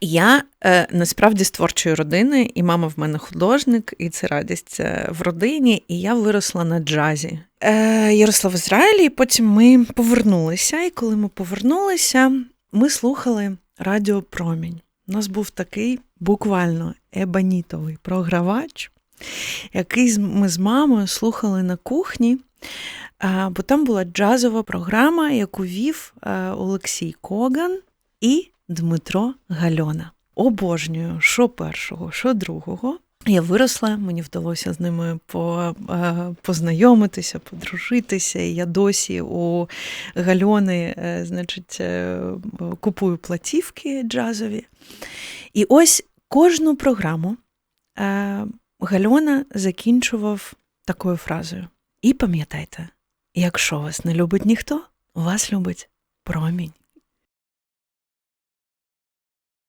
Я е, насправді з творчої родини, і мама в мене художник, і це радість е, в родині. І я виросла на джазі. Е, Я росла в Ізраїлі, і потім ми повернулися. І коли ми повернулися, ми слухали Радіо Промінь. У нас був такий буквально ебанітовий програвач, який ми з мамою слухали на кухні. Бо там була джазова програма, яку вів Олексій Коган і Дмитро Гальона. Обожнюю, що першого, що другого. Я виросла, мені вдалося з ними по, познайомитися, подружитися. І я досі у Гальони, е, значить, е, купую платівки джазові. І ось кожну програму е, Гальона закінчував такою фразою. І пам'ятайте, якщо вас не любить ніхто, вас любить промінь.